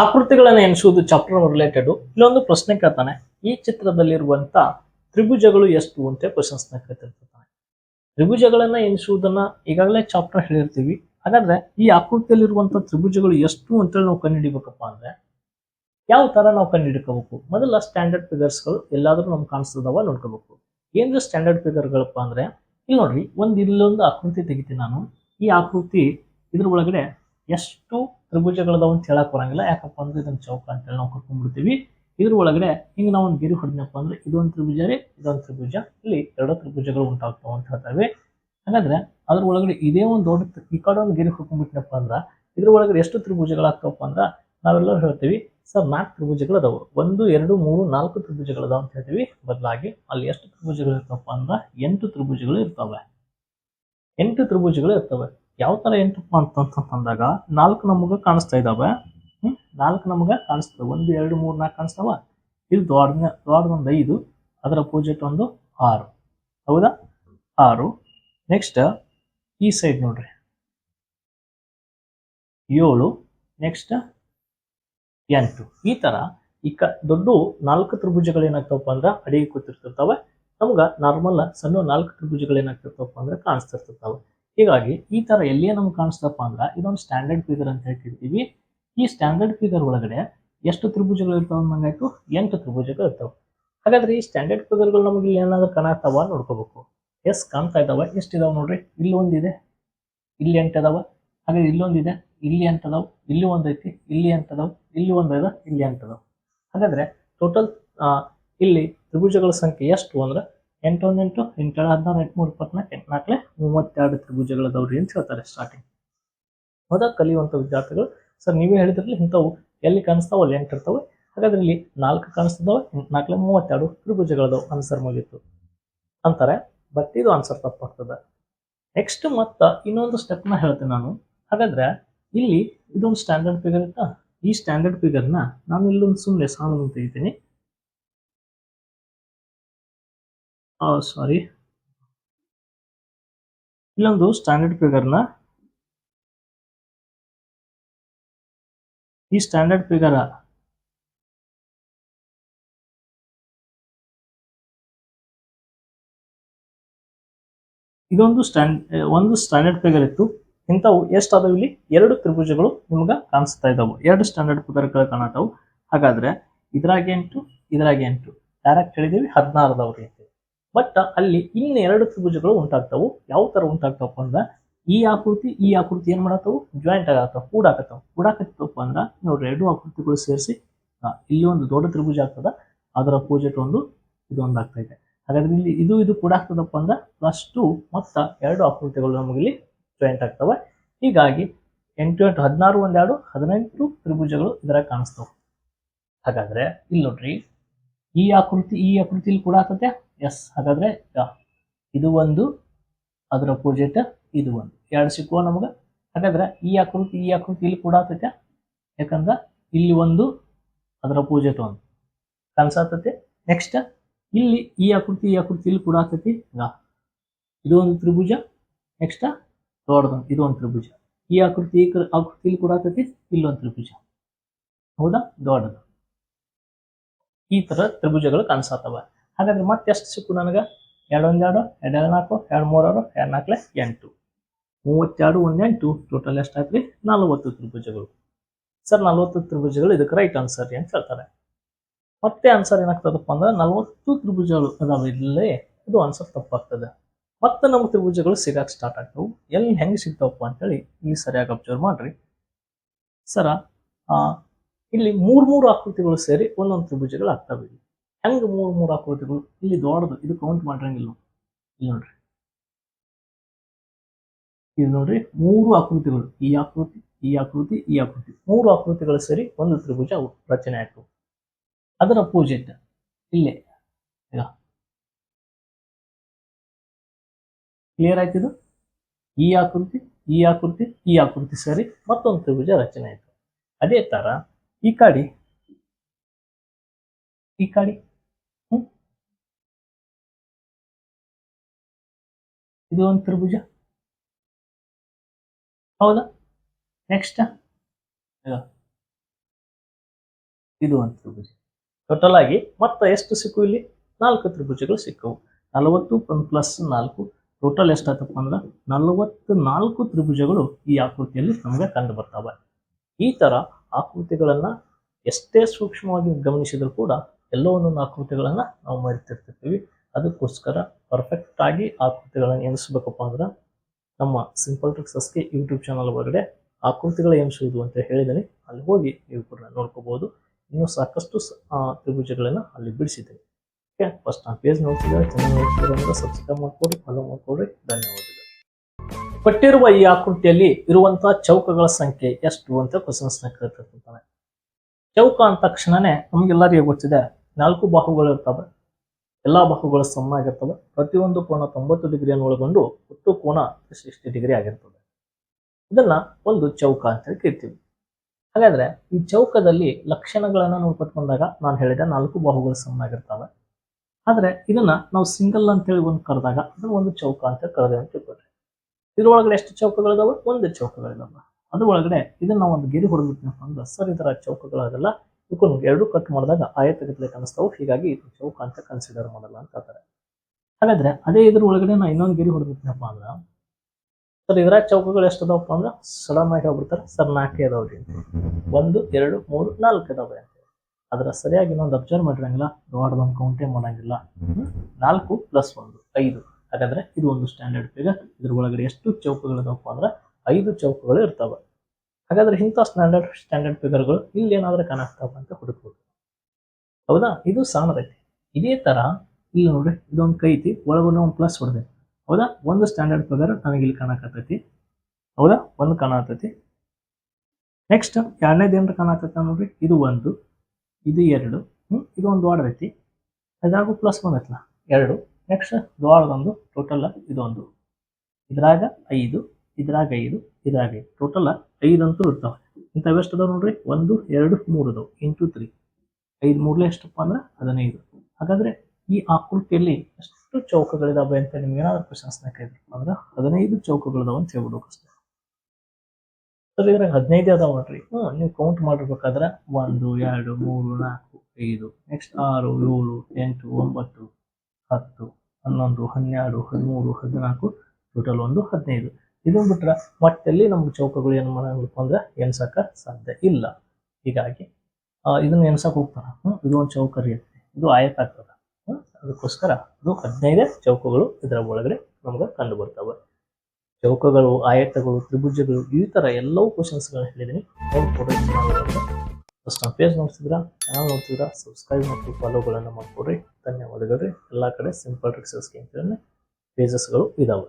ಆಕೃತಿಗಳನ್ನ ಎನಿಸುವುದು chapter related ಇಲ್ಲೊಂದು ಪ್ರಶ್ನೆ ಕೇಳ್ತಾನೆ, ಈ ಚಿತ್ರದಲ್ಲಿರುವಂತ ತ್ರಿಭುಜಗಳು ಎಷ್ಟು ಅಂತ ಕ್ವಶನ್ಸ್ನ ಕೇಳ್ತಿರ್ತಾನೆ. ತ್ರಿಭುಜಗಳನ್ನ ಎಣಿಸುವುದನ್ನ ಈಗಾಗಲೇ ಚಾಪ್ಟರ್ ಹೇಳಿರ್ತೀವಿ, ಹಾಗಾದ್ರೆ ಈ ಆಕೃತಿಯಲ್ಲಿರುವಂತ ತ್ರಿಭುಜಗಳು ಎಷ್ಟು ಅಂತೇಳಿ ನಾವು ಕಂಡುಹಿಡಿಬೇಕಪ್ಪ ಅಂದ್ರೆ, ಯಾವ ತರ ನಾವು ಕಂಡುಹಿಡ್ಕೋಬೇಕು? ಮೊದಲ ಸ್ಟ್ಯಾಂಡರ್ಡ್ ಫಿಗರ್ಸ್ಗಳು ಎಲ್ಲಾದ್ರೂ ನಮ್ಗೆ ಕಾಣಿಸ್ತದವ ನೋಡ್ಕೋಬೇಕು. ಏನ್ರಿ ಸ್ಟ್ಯಾಂಡರ್ಡ್ ಫಿಗರ್ಗಳಪ್ಪ ಅಂದ್ರೆ, ಇಲ್ಲಿ ನೋಡ್ರಿ, ಒಂದ್ ಇಲ್ಲೊಂದು ಆಕೃತಿ ತೆಗಿತೀನಿ ನಾನು. ಈ ಆಕೃತಿ ಇದ್ರ ಒಳಗಡೆ ಎಷ್ಟು ತ್ರಿಭುಜಗಳದಾವ ಅಂತ ಹೇಳಕ್ ಬರಂಗಿಲ್ಲ. ಯಾಕಪ್ಪ ಅಂದ್ರೆ ಇದನ್ನ ಚೌಕ ಅಂತೇಳಿ ನಾವು ಕರ್ಕೊಂಡ್ಬಿಡ್ತೀವಿ. ಇದ್ರ ಒಳಗಡೆ ಹಿಂಗೆ ನಾವು ಒಂದು ಗಿರಿ ಹೊಡೆದಪ್ಪ ಅಂದ್ರೆ ಇದೊಂದು ತ್ರಿಭುಜ ರೀ, ಇದೊಂದು ತ್ರಿಭುಜ. ಇಲ್ಲಿ ಎರಡು ತ್ರಿಭುಜಗಳು ಉಂಟಾಗ್ತಾವ ಅಂತ ಹೇಳ್ತೇವೆ. ಹಾಗಾದ್ರೆ ಅದ್ರ ಒಳಗಡೆ ಇದೇ ಒಂದು ದೊಡ್ಡ ಈ ಕಡೆ ಒಂದು ಗಿರಿ ಹೊಡ್ಕೊಂಡ್ಬಿಟ್ನಪ್ಪ ಅಂದ್ರೆ ಇದ್ರ ಒಳಗಡೆ ಎಷ್ಟು ತ್ರಿಭುಜಗಳಾಗ್ತಾವಪ್ಪ ಅಂದ್ರೆ ನಾವೆಲ್ಲರೂ ಹೇಳ್ತೀವಿ, ಸರ್ ನಾಲ್ಕು ತ್ರಿಭುಜಗಳು ಅದಾವು ಒಂದು, ಎರಡು, ಮೂರು, ನಾಲ್ಕು ತ್ರಿಭುಜಗಳು ಅದಾವ ಅಂತ ಹೇಳ್ತೀವಿ. ಬದಲಾಗಿ ಅಲ್ಲಿ ಎಷ್ಟು ತ್ರಿಭುಜಗಳು ಇರ್ತಾವಪ್ಪ ಅಂದ್ರ ಎಂಟು ತ್ರಿಭುಜಗಳು ಇರ್ತವೆ. ಎಂಟು ತ್ರಿಭುಜಗಳು ಇರ್ತವೆ. ಯಾವ ತರ ಎಂಟಪ್ಪ ಅಂತಂತಂದಾಗ ನಾಲ್ಕು ನಮಗ ಕಾಣಿಸ್ತಾ ಹ್ಮ್? ನಾಲ್ಕು ನಮಗ ಕಾಣಿಸ್ತದೆ ಒಂದು, ಎರಡು, ಮೂರು, ನಾಲ್ಕು ಕಾಣಿಸ್ತಾವ. ಇದು ದೊಡ್ಡ ದೊಡ್ಡದೊಂದು ಐದು, ಅದರ ಅಪೋಸಿಟ್ ಒಂದು ಆರು. ಹೌದಾ? ಆರು. ನೆಕ್ಸ್ಟ್ ಈ ಸೈಡ್ ನೋಡ್ರಿ. ಏಳು. ನೆಕ್ಸ್ಟ್ ಎಂಟು. ಈ ತರ ಈ ಕ ದೊಡ್ಡ ನಾಲ್ಕು ತ್ರಿಭುಜಗಳು ಏನಾಗ್ತಾವಪ್ಪ ಅಂದ್ರೆ ಅಡಿಗೆ ಕೂತಿರ್ತಿರ್ತಾವೆ. ನಮ್ಗ ನಾರ್ಮಲ್ ಸಣ್ಣ ನಾಲ್ಕು ತ್ರಿಭುಜಗಳು ಏನಾಗ್ತಿರ್ತಾವಪ್ಪ ಅಂದ್ರೆ ಕಾಣಿಸ್ತಿರ್ತಿರ್ತಾವೆ. ಹೀಗಾಗಿ ಈ ತರ ಎಲ್ಲಿಯೇ ನಮ್ಗೆ ಕಾಣಿಸ್ತಪ್ಪ ಅಂದ್ರೆ ಇದೊಂದು ಸ್ಟ್ಯಾಂಡರ್ಡ್ ಫಿಗರ್ ಅಂತ ಹೇಳ್ತಿರ್ತೀವಿ. ಈ ಸ್ಟ್ಯಾಂಡರ್ಡ್ ಫಿಗರ್ ಒಳಗಡೆ ಎಷ್ಟು ತ್ರಿಭುಜಗಳು ಇರ್ತಾವ ಅಂದಂಗಾಯ್ತು ಎಂಟು ತ್ರಿಭುಜಗಳು ಇರ್ತಾವೆ. ಹಾಗಾದ್ರೆ ಈ ಸ್ಟ್ಯಾಂಡರ್ಡ್ ಫಿಗರ್ಗಳು ನಮಗೆ ಇಲ್ಲಿ ಏನಾದ್ರು ಕಾಣತ್ತಾವ ನೋಡ್ಕೋಬೇಕು. ಎಸ್ ಕಾಣ್ತಾ ಇದಾವ, ಎಷ್ಟು ಇದಾವ ನೋಡ್ರಿ? ಇಲ್ಲಿ ಒಂದಿದೆ, ಇಲ್ಲಿ ಎಂಟು ಅದಾವ ಹಾಗೆ ಇಲ್ಲೊಂದಿದೆ ಇಲ್ಲಿ ಎಂಟು ಅದಾವ ಇಲ್ಲಿ ಒಂದೈತಿ ಇಲ್ಲಿ ಅದಾವ ಇಲ್ಲಿ ಒಂದಿದೆ ಇಲ್ಲಿ ಎಂಟು ಅದಾವ ಹಾಗಾದ್ರೆ ಟೋಟಲ್ ಇಲ್ಲಿ ತ್ರಿಭುಜಗಳ ಸಂಖ್ಯೆ ಎಷ್ಟು ಅಂದ್ರೆ ಎಂಟು ಎಂಟು ಹದಿನಾರು ಎಂಟುನೂರ ಇಪ್ಪತ್ನಾಲ್ಕು ಎಂಟ್ನಾಲ್ಕಲೆ ಮೂವತ್ತೆರಡು ತ್ರಿಭುಜಗಳು ಅದಾವ್ರಿ ಅಂತ ಹೇಳ್ತಾರೆ ಸ್ಟಾರ್ಟಿಂಗ್ ಹೋದಾಗ ಕಲಿಯುವಂಥ ವಿದ್ಯಾರ್ಥಿಗಳು ಸರ್ ನೀವೇ ಹೇಳಿದ್ರಲ್ಲಿ, ಇಂಥವು ಎಲ್ಲಿ ಕಾಣಿಸ್ತಾವ ಅಲ್ಲಿ ಎಂಟು ಇರ್ತವೆ. ಹಾಗಾದ್ರೆ ಇಲ್ಲಿ ನಾಲ್ಕು ಕಾಣಿಸ್ತದವ ನಾಲ್ಕಲೆ ಮೂವತ್ತೆರಡು ತ್ರಿಭುಜಗಳದವು ಆನ್ಸರ್ ಮುಗೀತು. ಅಂತಾರೆ ಬಟ್ ಇದು ಆನ್ಸರ್ ತಪ್ಪಾಗ್ತದೆ. ನೆಕ್ಸ್ಟ್ ಮತ್ತೆ ಇನ್ನೊಂದು ಸ್ಟೆಪ್ನ ಹೇಳ್ತೇನೆ ನಾನು. ಹಾಗಾದ್ರೆ ಇಲ್ಲಿ ಇದೊಂದು ಸ್ಟ್ಯಾಂಡರ್ಡ್ ಫಿಗರ್ ಇತ್ತಾ? ಈ ಸ್ಟ್ಯಾಂಡರ್ಡ್ ಫಿಗರ್ನ ನಾನು ಇಲ್ಲೊಂದು ಸುಮ್ಮನೆ ಸಾಲನ್ನು ತೆಗಿತೀನಿ ಸಾರಿ ಇಲ್ಲೊಂದು ಸ್ಟ್ಯಾಂಡರ್ಡ್ ಫಿಗರ್ನ ಈ ಸ್ಟ್ಯಾಂಡರ್ಡ್ ಫಿಗರ್ ಇದೊಂದು ಸ್ಟ್ಯಾಂಡ್ ಒಂದು ಸ್ಟ್ಯಾಂಡರ್ಡ್ ಫಿಗರ್ ಇತ್ತು. ಇಂಥವು ಎಷ್ಟಾದವು ಇಲ್ಲಿ? ಎರಡು ತ್ರಿಭುಜಗಳು ನಿಮ್ಗೆ ಕಾಣಿಸ್ತಾ ಇದ್ದಾವೆ ಎರಡು ಸ್ಟ್ಯಾಂಡರ್ಡ್ ಫಿಗರ್ಗಳು ಕಾಣತಾವು ಹಾಗಾದ್ರೆ ಇದ್ರಾಗೆ ಎಂಟು ಇದ್ರಾಗೆ ಎಂಟು. ಡೈರೆಕ್ಟ್ ಹೇಳಿದೀವಿ ಹದಿನಾರದವ್ರಿ ಬಟ್ ಅಲ್ಲಿ ಇನ್ನು ಎರಡು ತ್ರಿಭುಜಗಳು ಉಂಟಾಗ್ತಾವು. ಯಾವ ತರ ಉಂಟಾಗ್ತವಪ್ಪ ಅಂದ್ರೆ, ಈ ಆಕೃತಿ ಈ ಆಕೃತಿ ಏನ್ ಮಾಡತ್ತವು ಜಾಯಿಂಟ್ ಆಗತ್ತವು, ಕೂಡಾಕತ್ತವು. ಕೂಡಾಕತ್ತಪ್ಪ ಅಂದ್ರೆ ನೋಡ್ರಿ ಎರಡು ಆಕೃತಿಗಳು ಸೇರಿಸಿ ಇಲ್ಲಿ ಒಂದು ದೊಡ್ಡ ತ್ರಿಭುಜ ಆಗ್ತದ. ಅದರ ಅಪೋಸಿಟ್ ಒಂದು ಇದು ಒಂದು ಆಗ್ತಾ ಇದೆ ಹಾಗಾದ್ರೆ ಇಲ್ಲಿ ಇದು ಇದು ಕೂಡ ಆಗ್ತದಪ್ಪ ಅಂದ್ರೆ ಪ್ಲಸ್ ಟು ಮತ್ತ ಎರಡು ಆಕೃತಿಗಳು ನಮಗೆ ಇಲ್ಲಿ ಜಾಯಿಂಟ್ ಆಗ್ತವೆ. ಹೀಗಾಗಿ ಎಂಟು ಎಂಟು ಹದಿನಾರು ಒಂದೆರಡು ಹದಿನೆಂಟು ತ್ರಿಭುಜಗಳು ಇದರ ಕಾಣಿಸ್ತವೆ. ಹಾಗಾದ್ರೆ, ಇಲ್ಲಿ ನೋಡ್ರಿ, ಈ ಆಕೃತಿ ಈ ಆಕೃತಿ ಇಲ್ಲಿ ಕೂಡ ಆಗ್ತದೆ ಎಸ್ ಹಾಗಾದ್ರೆ ಇದು ಒಂದು, ಅದರ ಅಪೋಸಿಟ್ ಇದು ಒಂದು. ಎರಡು ಸಿಕ್ಕುವ ನಮಗೆ. ಹಾಗಾದ್ರೆ, ಈ ಆಕೃತಿ ಈ ಆಕೃತಿ ಇಲ್ಲಿ ಕೂಡ ಆಗ್ತೈತೆ ಯಾಕಂದ್ರೆ, ಇಲ್ಲಿ ಒಂದು, ಅದರ ಅಪೋಸಿಟ್ ಒಂದು. ಕಾಣಿಸತೈತೆ. ನೆಕ್ಸ್ಟ್ ಇಲ್ಲಿ ಈ ಆಕೃತಿ ಈ ಆಕೃತಿ ಇಲ್ಲಿ ಕೂಡ ಆಗ್ತೈತಿ. ಇದು ಒಂದು ತ್ರಿಭುಜ. ನೆಕ್ಸ್ಟ್ ದೊಡ್ಡದು. ಇದು ಒಂದು ತ್ರಿಭುಜ. ಈ ಆಕೃತಿ ಈ ಆಕೃತಿ ಇಲ್ಲಿ ಕೂಡ ಆಗ್ತೈತಿ ಇಲ್ಲೊಂದು ತ್ರಿಭುಜ. ಹೌದಾ? ದೊಡ್ಡದು. ಈ ತರ ತ್ರಿಭುಜಗಳು ಕಾಣಿಸತ್ತವ ಹಾಗಾದ್ರೆ ಮತ್ತೆ ಎಷ್ಟು ಸಿಕ್ಕು ನನಗೆ? ಎರಡು ಒಂದೆರಡು ಎರಡು ಎರಡು ನಾಲ್ಕು ಎರಡು ಮೂರಾರು ಎರಡು ನಾಲ್ಕಲೆ ಎಂಟು. ಮೂವತ್ತೆರಡು ಒಂದು ಎಂಟು ಟೋಟಲ್ ಎಷ್ಟಾಯ್ತು ನಲವತ್ತು ತ್ರಿಭುಜಗಳು. ಸರ್, ನಲವತ್ತು ತ್ರಿಭುಜಗಳು ಇದಕ್ಕೆ ರೈಟ್ ಆನ್ಸರ್ ಅಂತ ಹೇಳ್ತಾರೆ. ಮತ್ತೆ ಆನ್ಸರ್ ಏನಾಗ್ತದಪ್ಪ ಅಂದ್ರೆ ನಲವತ್ತು ತ್ರಿಭುಜಗಳು ಅದಾವ ಇಲ್ಲೇ ಇದು ಆನ್ಸರ್ ತಪ್ಪಾಗ್ತದೆ. ಮತ್ತೆ ನಮ್ಮ ತ್ರಿಭುಜಗಳು ಸಿಗಕ್ಕೆ ಸ್ಟಾರ್ಟ್ ಆಗ್ತವೆ. ಎಲ್ಲಿ ಹೆಂಗೆ ಸಿಗ್ತಾವಪ್ಪ ಅಂತೇಳಿ ಇಲ್ಲಿ ಸರಿಯಾಗಿ ಅಬ್ಸರ್ವ್ ಮಾಡ್ರಿ. ಸರ ಇಲ್ಲಿ ಮೂರು ಮೂರು ಆಕೃತಿಗಳು ಸೇರಿ ಒಂದೊಂದು ತ್ರಿಭುಜಗಳು ಆಗ್ತವೆ ಇಲ್ಲಿ. ಹೆಂಗ್ ಮೂರು ಮೂರು ಆಕೃತಿಗಳು ಇಲ್ಲಿ ದೊಡ್ಡದು, ಇದು ಕೌಂಟ್ ಮಾಡಿರಂಗಿಲ್ಲ. ಇಲ್ಲಿ ನೋಡ್ರಿ. ಇದು ನೋಡ್ರಿ, ಮೂರು ಆಕೃತಿಗಳು. ಈ ಆಕೃತಿ ಈ ಆಕೃತಿ ಈ ಆಕೃತಿ. ಮೂರು ಆಕೃತಿಗಳು ಸೇರಿ ಒಂದು ತ್ರಿಭುಜ ರಚನೆ ಆಯ್ತು. ಅದರ ಅಪೋಸಿಟ್ ಇಲ್ಲೇ. ಈಗ. ಕ್ಲಿಯರ್ ಆಯ್ತಿದು ಈ ಆಕೃತಿ ಈ ಆಕೃತಿ ಈ ಆಕೃತಿ ಸೇರಿ ಮತ್ತೊಂದು ತ್ರಿಭುಜ ರಚನೆ ಆಯ್ತು. ಅದೇ ತರ, ಈ ಕಾಡಿ, ಈ ಕಡೆ ಇದು ಒಂದು ತ್ರಿಭುಜ. ಹೌದಾ? ನೆಕ್ಸ್ಟ್ ಇದು. ಒಂದು ತ್ರಿಭುಜ. ಟೋಟಲ್ ಆಗಿ ಮತ್ತೆ ಎಷ್ಟು ಸಿಕ್ಕು ಇಲ್ಲಿ? ನಾಲ್ಕು ತ್ರಿಭುಜಗಳು ಸಿಕ್ಕವು ನಲವತ್ತು ಪ್ಲಸ್ ನಾಲ್ಕು. ಟೋಟಲ್ ಎಷ್ಟಾಯ್ತಪ್ಪ ಅಂದ್ರೆ ನಲವತ್ತು ನಾಲ್ಕು ತ್ರಿಭುಜಗಳು ಈ ಆಕೃತಿಯಲ್ಲಿ ನಮಗೆ ಕಂಡು ಬರ್ತವೆ. ಈ ತರ ಆಕೃತಿಗಳನ್ನ ಎಷ್ಟೇ ಸೂಕ್ಷ್ಮವಾಗಿ ಗಮನಿಸಿದ್ರು ಕೂಡ ಎಲ್ಲೋ ಒಂದೊಂದು ಆಕೃತಿಗಳನ್ನ ನಾವು ಮರಿತಿರ್ತಿರ್ತೀವಿ ಅದಕ್ಕೋಸ್ಕರ ಪರ್ಫೆಕ್ಟ್ ಆಗಿ ಆಕೃತಿಗಳನ್ನು ಎಣಿಸ್ಬೇಕಪ್ಪ ಅಂದ್ರೆ ನಮ್ಮ ಸಿಂಪಲ್ ಟ್ರಿಕ್ಸಸ್ಗೆ ಯೂಟ್ಯೂಬ್ ಚಾನಲ್ ಒಳಗಡೆ ಆಕೃತಿಗಳು ಎಣಿಸುವುದು ಅಂತ ಹೇಳಿದ್ದೀನಿ ಅಲ್ಲಿ ಹೋಗಿ ನೀವು ಕೂಡ ನೋಡ್ಕೋಬಹುದು ಇನ್ನೂ ಸಾಕಷ್ಟು ತ್ರಿಭುಜಗಳನ್ನು ಅಲ್ಲಿ ಬಿಡಿಸಿದ್ದೀನಿ ಓಕೆ ಫಸ್ಟ್ ನಾನು ಪೇಜ್ ನೋಡ್ತಿದ್ದಾರೆ? ಚೆನ್ನಾಗಿ ನೋಡ್ತಿದ್ರೆ ಸಬ್ಸ್ಕ್ರೈಬ್ ಮಾಡ್ಕೊಡಿ ಫಾಲೋ ಮಾಡ್ಕೊಡ್ರಿ ಧನ್ಯವಾದಗಳು. ಕೊಟ್ಟಿರುವ ಈ ಆಕೃತಿಯಲ್ಲಿ ಇರುವಂತಹ ಚೌಕಗಳ ಸಂಖ್ಯೆ ಎಷ್ಟು ಅಂತ ಕ್ವಶನ್ಸ್ನ ಕೇಳ್ತಿರ್ತಾನೆ ಚೌಕ ಅಂದ ತಕ್ಷಣನೇ ನಮ್ಗೆಲ್ಲರಿಗೂ ಗೊತ್ತಿದೆ, ನಾಲ್ಕು ಬಾಹುಗಳು ಇರ್ತವೆ. ಎಲ್ಲಾ ಬಾಹುಗಳು ಸಮ ಆಗಿರ್ತವೆ. ಪ್ರತಿಯೊಂದು ಕೋಣ ತೊಂಬತ್ತು ಡಿಗ್ರಿಯನ್ನು ಒಳಗೊಂಡು ಒಟ್ಟು ಕೋಣ ಸಿಕ್ಸ್ಟಿ ಡಿಗ್ರಿ ಆಗಿರ್ತದೆ. ಇದನ್ನ ಒಂದು ಚೌಕ ಅಂತ ಹೇಳಿ ಕರಿತೀವಿ. ಹಾಗಾದ್ರೆ ಈ ಚೌಕದಲ್ಲಿ ಲಕ್ಷಣಗಳನ್ನು ನೋಡ್ಕೊತ ಬಂದಾಗ ನಾನು ಹೇಳಿದ ನಾಲ್ಕು ಬಾಹುಗಳು ಸಮ ಆಗಿರ್ತವೆ. ಆದ್ರೆ ಇದನ್ನ ನಾವು ಸಿಂಗಲ್ ಅಂತೇಳಿ ಒಂದು ಕರೆದಾಗ ಅದನ್ನ ಒಂದು ಚೌಕ ಅಂತ ಕರೆದೇವೆ ಅಂತ ತಿಳ್ಕೊಳ್ರಿ ಇದ್ರೊಳಗಡೆ ಎಷ್ಟು ಚೌಕಗಳಿದಾವೆ? ಒಂದು ಚೌಕಗಳಿದಾವೆ. ಅದ್ರ ಒಳಗಡೆ ಇದನ್ನ ಒಂದು ಗೆರೆ ಹೊಡೆದ್ಬಿಟ್ಟಿನಪ್ಪ ಅಂದ್ರೆ ಸರ್ ಇದರ ಚೌಕಗಳಾಗಲ್ಲ. ಇದಕ್ಕೂ ಎರಡು ಕಟ್ ಮಾಡಿದಾಗ ಆಯತಗಟ್ಟಲೆ ಕಾಣಿಸ್ತಾವೆ, ಹೀಗಾಗಿ ಚೌಕ ಅಂತ ಕನ್ಸಿಡರ್ ಮಾಡಲ್ಲ ಅಂತ ಹೇಳ್ತಾರೆ. ಹಾಗಾದ್ರೆ ಅದೇ ಇದ್ರ ಒಳಗಡೆ ನಾ ಇನ್ನೊಂದು ಗಿರಿ ಹೊಡೆದ್ಬಿಟ್ನಪ್ಪ ಅಂದ್ರೆ, ಸರ್ ಇದ್ರ ಚೌಕಗಳು ಎಷ್ಟು ಅದಾವಪ್ಪ ಅಂದ್ರೆ, ಸಡನ್ ಆಗಿ ಹೋಗ್ಬಿಡ್ತಾರೆ. ಸರ್ ನಾಲ್ಕೇ ಅದಾವ್ರಿ ಒಂದು, ಎರಡು, ಮೂರು, ನಾಲ್ಕು ಅದಾವೆ ಅದರ ಸರಿಯಾಗಿ ಇನ್ನೊಂದು ಅಬ್ಸರ್ವ್ ಮಾಡಿರಂಗಿಲ್ಲ, ದೊಡ್ಡದೊಂದು ಕೌಂಟೇ ಮಾಡಂಗಿಲ್ಲ? ನಾಲ್ಕು ಪ್ಲಸ್ ಒಂದು, ಐದು. ಹಾಗಾದ್ರೆ ಇದು ಒಂದು ಸ್ಟ್ಯಾಂಡರ್ಡ್ ಫಿಗರ್ ಇದ್ರ ಒಳಗಡೆ ಎಷ್ಟು ಚೌಕಗಳು ಇದಾವಪ್ಪ ಅಂದ್ರೆ, ಐದು ಚೌಕಗಳು ಇರ್ತವೆ. ಹಾಗಾದ್ರೆ ಇಂಥ ಸ್ಟ್ಯಾಂಡರ್ಡ್ ಸ್ಟ್ಯಾಂಡರ್ಡ್ ಫಿಗರ್ಗಳು ಇಲ್ಲಿ ಏನಾದ್ರೆ ಕಾಣಿಸ್ತಾವ ಅಂತ ಹುಡುಕ್ಬೋದು. ಹೌದಾ? ಇದು ಸಾಮರೈತಿ. ಇದೇ ತರ ಇಲ್ಲಿ ನೋಡ್ರಿ, ಇದೊಂದು ಕೈ ಐತಿ ಒಳಗೊಂದು ಒಂದು ಪ್ಲಸ್ ಹೊಡೆದೆ ಹೌದಾ? ಒಂದು ಸ್ಟ್ಯಾಂಡರ್ಡ್ ಫಿಗರ್ ನನಗೆ ಇಲ್ಲಿ ಕಾಣಕತ್ತೈತಿ ಹೌದಾ? ಒಂದು ಕಾಣತೈತಿ ನೆಕ್ಸ್ಟ್ ಎರಡನೇದು ಏನ್ರ ಕಾಣಕತ್ತ ನೋಡ್ರಿ? ಇದು ಒಂದು, ಇದು ಎರಡು ಹ್ಞೂ ಇದು ಒಂದು ಐತಿ. ಅದಾಗು ಪ್ಲಸ್ ಬಂದೈತಲ್ಲ ಎರಡು. ನೆಕ್ಸ್ಟ್ ದೊಡ್ಡದೊಂದು ಟೋಟಲ್ ಇದೊಂದು. ಇದ್ರಾಗ ಐದು. ಇದ್ರಾಗ ಐದು ಇದ್ರಾಗ ಐದು. ಟೋಟಲ್ ಐದಂತೂ ಇರ್ತಾವೆ. ಇಂಥವು ಎಷ್ಟು ನೋಡ್ರಿ? ಒಂದು, ಎರಡು ಮೂರು ಅದಾವ ಇಂಟು ತ್ರೀ ಐದು ಮೂರ್ಲೆ ಎಷ್ಟಪ್ಪ ಅಂದ್ರೆ? ಹದಿನೈದು. ಹಾಗಾದ್ರೆ ಈ ಆಕೃತಿಯಲ್ಲಿ ಎಷ್ಟು ಚೌಕಗಳಿದಾವೆ ಅಂತ ನಿಮ್ಗೆ ಏನಾದ್ರು ಪ್ರಶಾಸನ ಕೇಳಿದ್ರು ಅಂದ್ರೆ ಹದಿನೈದು ಚೌಕಗಳಿದಾವೆ ಅಂತ ಹೇಳ್ಬಿಡೋ ಅಷ್ಟೇ. ಸರ್, ಇದ್ರಾಗ ಹದಿನೈದು ಅದಾವ ನೋಡ್ರಿ. ಹ್ಞೂ ನೀವು ಕೌಂಟ್ ಮಾಡಿರ್ಬೇಕಾದ್ರೆ ಒಂದು, ಎರಡು, ಮೂರು, ನಾಲ್ಕು, ಐದು ನೆಕ್ಸ್ಟ್ ಆರು, ಏಳು, ಎಂಟು, ಒಂಬತ್ತು, ಹತ್ತು, ಹನ್ನೊಂದು, ಹನ್ನೆರಡು, ಹದಿಮೂರು, ಹದಿನಾಲ್ಕು ಟೋಟಲ್ ಒಂದು ಹದಿನೈದು. ಇದನ್ನ ಬಿಟ್ರೆ ಮಟ್ಟಲ್ಲಿ ನಮ್ಗೆ ಚೌಕಗಳು ಏನು ಮಾಡಬೇಕು ಅಂದ್ರೆ ಎಣ್ಸಕ ಸಾಧ್ಯ ಇಲ್ಲ. ಹೀಗಾಗಿ ಇದನ್ನ ಎಣ್ಸಕ್ ಹೋಗ್ತಾರ? ಇದು ಒಂದು ಚೌಕ ರೀತಿ ಇದು ಆಯತ ಆಗ್ತದ. ಅದಕ್ಕೋಸ್ಕರ ಇದು ಹದಿನೈದೇ ಚೌಕಗಳು ಇದರ ಒಳಗಡೆ ನಮ್ಗೆ ಕಂಡು ಬರ್ತವೆ. ಚೌಕಗಳು, ಆಯತಗಳು, ತ್ರಿಭುಜಗಳು, ಈ ತರ ಎಲ್ಲವೂ ಕ್ವಶನ್ಸ್ಗಳನ್ನ ಹೇಳಿದ್ದೀನಿ ಫಸ್ಟ್ ನಮ್ಮ ಪೇಜ್ ನೋಡ್ತಿದ್ರಾ ಚಾನಲ್ ನೋಡ್ತಿದ್ರಾ ಸಬ್ಸ್ಕ್ರೈಬ್ ಮತ್ತು ಫಾಲೋಗಳನ್ನು ಮಾಡ್ಕೊಡ್ರಿ. ಧನ್ಯವಾದಗಳು ಎಲ್ಲ ಕಡೆ ಸಿಂಪಲ್ ಟ್ರಿಕ್ಸಸ್ಗೆ ಅಂತೇಳಿ ಪೇಜಸ್ಗಳು ಇದಾವೆ.